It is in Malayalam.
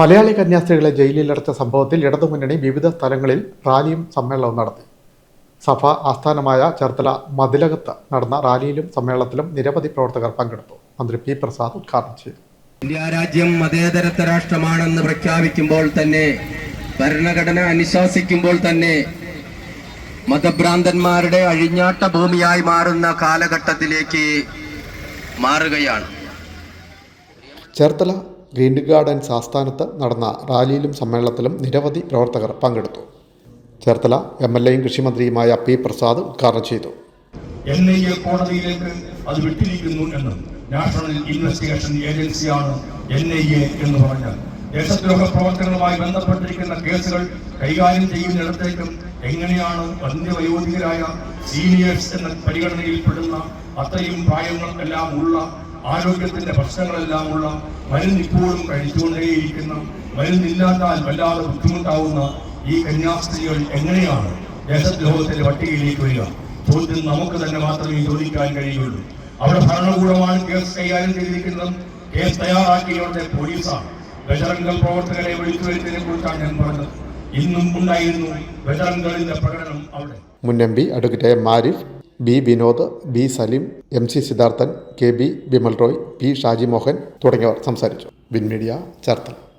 മലയാളി കന്യാസ്ത്രീകളെ ജയിലിലടച്ച സംഭവത്തിൽ ഇടതുമുന്നണി വിവിധ സ്ഥലങ്ങളിൽ റാലിയും സമ്മേളനവും നടത്തി. സഭ ആസ്ഥാനമായ ചേർത്തല മതിലകത്ത് നടന്ന റാലിയിലും സമ്മേളനത്തിലും നിരവധി പ്രവർത്തകർ പങ്കെടുത്തു. മന്ത്രി പി പ്രസാദ് ഉദ്ഘാടനം ചെയ്തു. ഇന്ത്യ രാജ്യം മതേതരത്വ രാഷ്ട്രമാണെന്ന് പ്രഖ്യാപിക്കുമ്പോൾ തന്നെ ഭരണഘടന അനുശാസിക്കുമ്പോൾ തന്നെ മതഭ്രാന്തന്മാരുടെ അഴിഞ്ഞാട്ട ഭൂമിയായി മാറുന്ന കാലഘട്ടത്തിലേക്ക് മാറുകയാണ്. ചേർത്തല ഗ്രീൻ ഗാർഡൻസ് ആസ്ഥാനത്ത് നടന്ന റാലിയിലും സമ്മേളനത്തിലും നിരവധി പ്രവർത്തകർ പങ്കെടുത്തു. ചേർത്തല എം എൽ എയും കൃഷിമന്ത്രിയുമായ പി പ്രസാദ് ഉദ്ഘാടനം ചെയ്തു. കോടതിയിലേക്ക് അത് എന്ന് നാഷണൽ ഇൻവെസ്റ്റിഗേഷൻ ഏജൻസിയാണ് എന്ന് ദേശദ്രോഹ പ്രവർത്തനങ്ങളുമായി ബന്ധപ്പെട്ടിരിക്കുന്ന കേസുകൾ കൈകാര്യം ചെയ്യുന്നിടത്തേക്കും എങ്ങനെയാണ് അന്ത്യവയോധികരായ സീനിയേഴ്സ് എന്ന പരിഗണനയിൽപ്പെടുന്ന അത്രയും പ്രായങ്ങളെല്ലാം ഉള്ള ആരോഗ്യത്തിന്റെ പ്രശ്നങ്ങളെല്ലാം ഉള്ള മരുന്ന് ഇപ്പോഴും കഴിച്ചുകൊണ്ടേയിരിക്കുന്ന. മരുന്നില്ലാത്താൽ വല്ലാതെ ബുദ്ധിമുട്ടാവുന്ന ഈ കന്യാസ്ത്രീകൾ എങ്ങനെയാണ് ദേശദ്രോഹത്തിന്റെ പട്ടികയിലേക്ക് വരിക? ചോദ്യം നമുക്ക് തന്നെ മാത്രമേ ചോദിക്കാൻ കഴിയുള്ളൂ. അവിടെ ഭരണകൂടമാണ് കേസ് കൈകാര്യം ചെയ്തിരിക്കുന്നത്. കേസ് തയ്യാറാക്കിയവരുടെ പോലീസാണ്. ബജറംഗൽ പ്രവർത്തകരെ വിളിച്ചു വരുന്നതിനെ കുറിച്ചാണ് ഞാൻ പറഞ്ഞത്. ഇന്നും ഉണ്ടായിരുന്നു ബജറംഗളിന്റെ പ്രകടനം അവിടെ. മുൻ M P advocate B Vinod B Saleem M C Siddharthan K B Bimal Roy P Shaji Mohan തുടങ്ങിയവർ സംസാരിച്ചു. Win media Cherthala.